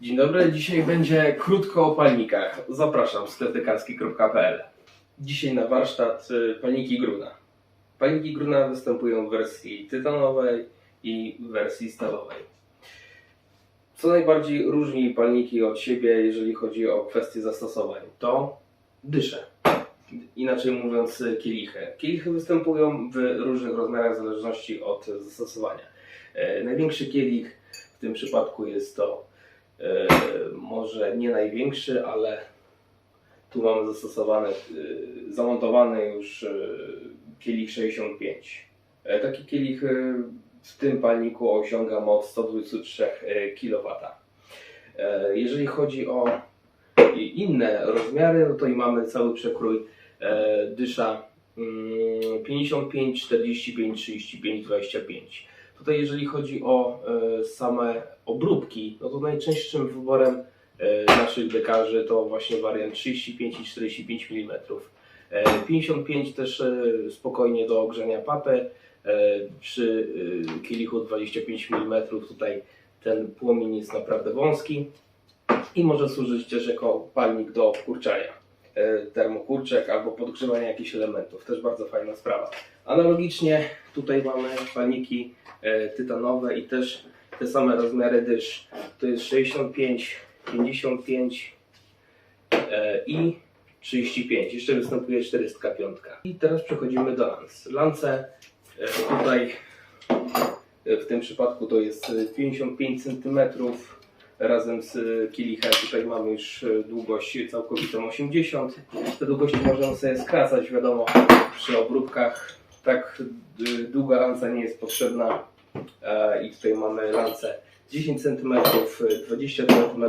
Dzień dobry, dzisiaj będzie krótko o palnikach. Zapraszam, sklepdekarski.pl Dzisiaj na warsztat y, palniki Gruna. Palniki Gruna występują w wersji tytanowej i w wersji stalowej. Co najbardziej różni palniki od siebie, jeżeli chodzi o kwestie zastosowań, to dysze. Inaczej mówiąc, kielichy. Kielichy występują w różnych rozmiarach w zależności od zastosowania. E, Największy kielich w tym przypadku jest to może nie największy, ale tu mamy zastosowany, e, zamontowany już e, kielich 65. E, Taki kielich e, w tym palniku osiąga moc 123 kW. E, Jeżeli chodzi o inne rozmiary, no to i mamy cały przekrój e, dysza mm, 55, 45, 35, 25. Tutaj jeżeli chodzi o e, same obróbki, no to najczęstszym wyborem e, naszych dekarzy to właśnie wariant 35 i 45 mm. E, 55 też e, spokojnie do ogrzania papy. Przy kielichu 25 mm tutaj ten płomień jest naprawdę wąski i może służyć też jako palnik do wkurczania. E, termokurczek albo podgrzewania jakichś elementów. Też bardzo fajna sprawa. Analogicznie tutaj mamy palniki tytanowe i też te same rozmiary dysz. To jest 65, 55 e, i 35. Jeszcze występuje 405. I teraz przechodzimy do lans. Lance e, tutaj e, w tym przypadku to jest e, 55 cm razem z e, kielichem. Tutaj mamy już e, długość całkowitą 80. Te długości możemy sobie skracać, wiadomo, przy obróbkach tak e, długa lanca nie jest potrzebna. E, I tutaj mamy lance 10 cm, 20 cm,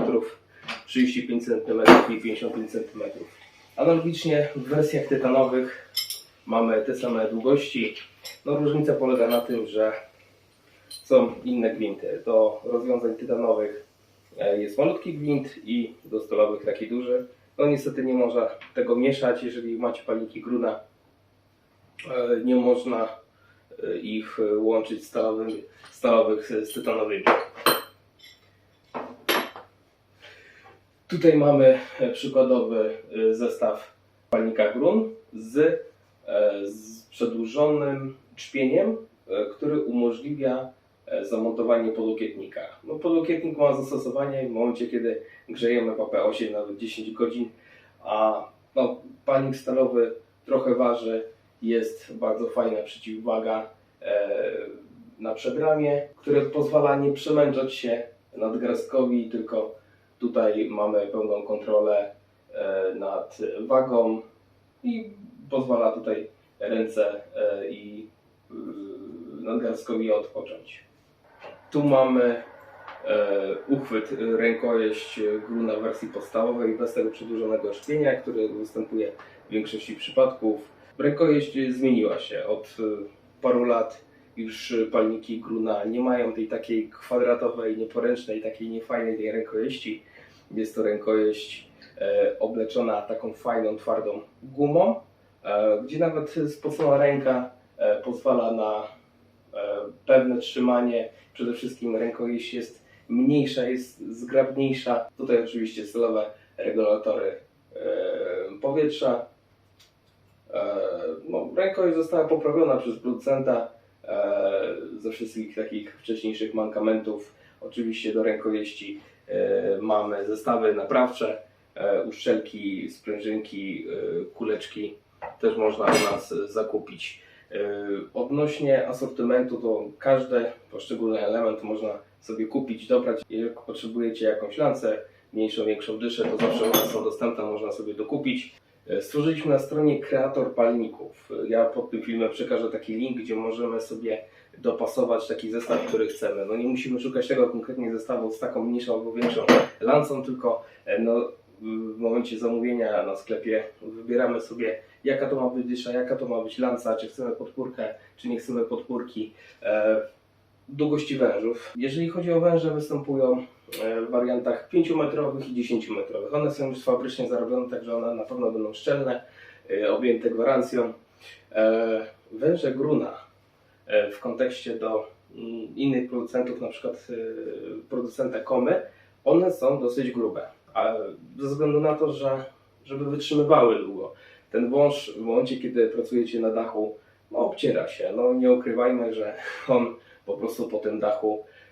35 cm i 55 cm. Analogicznie w wersjach tytanowych mamy te same długości. No, różnica polega na tym, że są inne gwinty. Do rozwiązań tytanowych e, jest malutki gwint i do stalowych taki duży. No niestety nie można tego mieszać, jeżeli macie palniki gruna. e, Nie można ich e, łączyć stalowymi, stalowych z tytanowymi. Tutaj mamy e, przykładowy e, zestaw palnika grun z, e, z przedłużonym czpieniem, e, który umożliwia e, zamontowanie podłokietnika. No, podłokietnik ma zastosowanie w momencie, kiedy grzejemy papę 8, nawet 10 godzin, a no, palnik stalowy trochę waży, jest bardzo fajna przeciwwaga e, na przedramię, które pozwala nie przemęczać się nadgarstkowi, tylko tutaj mamy pełną kontrolę e, nad wagą i pozwala tutaj ręce e, i nadgarstkowi odpocząć. Tu mamy uchwyt rękojeść gruna w wersji podstawowej bez tego przedłużonego szpienia, który występuje w większości przypadków. Rękojeść zmieniła się od e, paru lat. Już e, palniki gruna nie mają tej takiej kwadratowej, nieporęcznej, takiej niefajnej tej rękojeści. Jest to rękojeść e, obleczona taką fajną, twardą gumą, e, gdzie nawet spocona ręka e, pozwala na pewne trzymanie. Przede wszystkim rękojeść jest mniejsza, jest zgrabniejsza. Tutaj oczywiście stalowe regulatory powietrza. E, no, rękojeść została poprawiona przez producenta e, ze wszystkich takich wcześniejszych mankamentów. Oczywiście do rękojeści e, mamy zestawy naprawcze, uszczelki, sprężynki, kuleczki też można u nas zakupić. Odnośnie asortymentu, to każdy poszczególny element można sobie kupić, dobrać. Jeżeli potrzebujecie jakąś lancę, mniejszą, większą dyszę, to zawsze u nas są dostępne, można sobie dokupić. E, Stworzyliśmy na stronie kreator palników. E, Ja pod tym filmem przekażę taki link, gdzie możemy sobie dopasować taki zestaw, który chcemy. No nie musimy szukać tego konkretnie zestawu z taką mniejszą albo większą lancą, tylko e, no, w momencie zamówienia na sklepie wybieramy sobie jaka to ma być dysza, jaka to ma być lanca, czy chcemy podpórkę, czy nie chcemy podpórki. Długości wężów. Jeżeli chodzi o węże, występują w wariantach 5-metrowych i 10-metrowych. One są już fabrycznie zarobione, także one na pewno będą szczelne, e, objęte gwarancją. E, Węże gruna e, w kontekście do mm, innych producentów, na przykład e, producenta Komy, One są dosyć grube, ale ze względu na to, że żeby wytrzymywały długo. Ten wąż w momencie, kiedy pracujecie na dachu, no, obciera się. No nie ukrywajmy, że on po prostu po tym dachu e,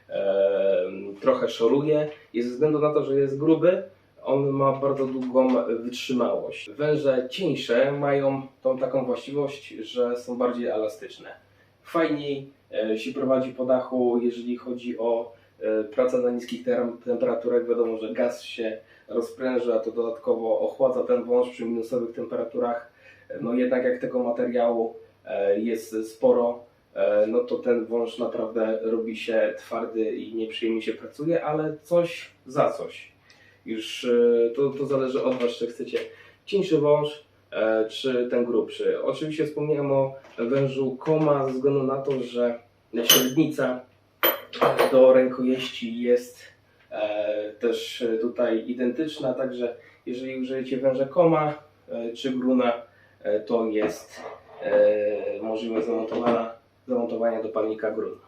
trochę szoruje i ze względu na to, że jest gruby, on ma bardzo długą wytrzymałość. Węże cieńsze mają tą taką właściwość, że są bardziej elastyczne. Fajniej e, się prowadzi po dachu, jeżeli chodzi o e, pracę na niskich tem- temperaturach. Wiadomo, że gaz się rozpręża, to dodatkowo ochładza ten wąż przy minusowych temperaturach. No jednak jak tego materiału e, jest sporo, no to ten wąż naprawdę robi się twardy i nieprzyjemnie się pracuje, ale coś za coś. Już e, to, to zależy od Was, czy chcecie cieńszy wąż, e, czy ten grubszy. Oczywiście wspomniałem o wężu koma ze względu na to, że średnica do rękojeści jest e, też tutaj identyczna, także jeżeli użyjecie węża koma e, czy gruna, e, to jest e, możliwe zamontowania, zamontowania do palnika grun.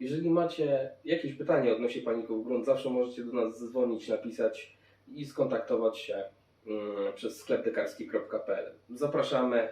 Jeżeli macie jakieś pytanie odnośnie palników grunt, zawsze możecie do nas zadzwonić, napisać i skontaktować się mm, przez sklep dekarski.pl. Zapraszamy,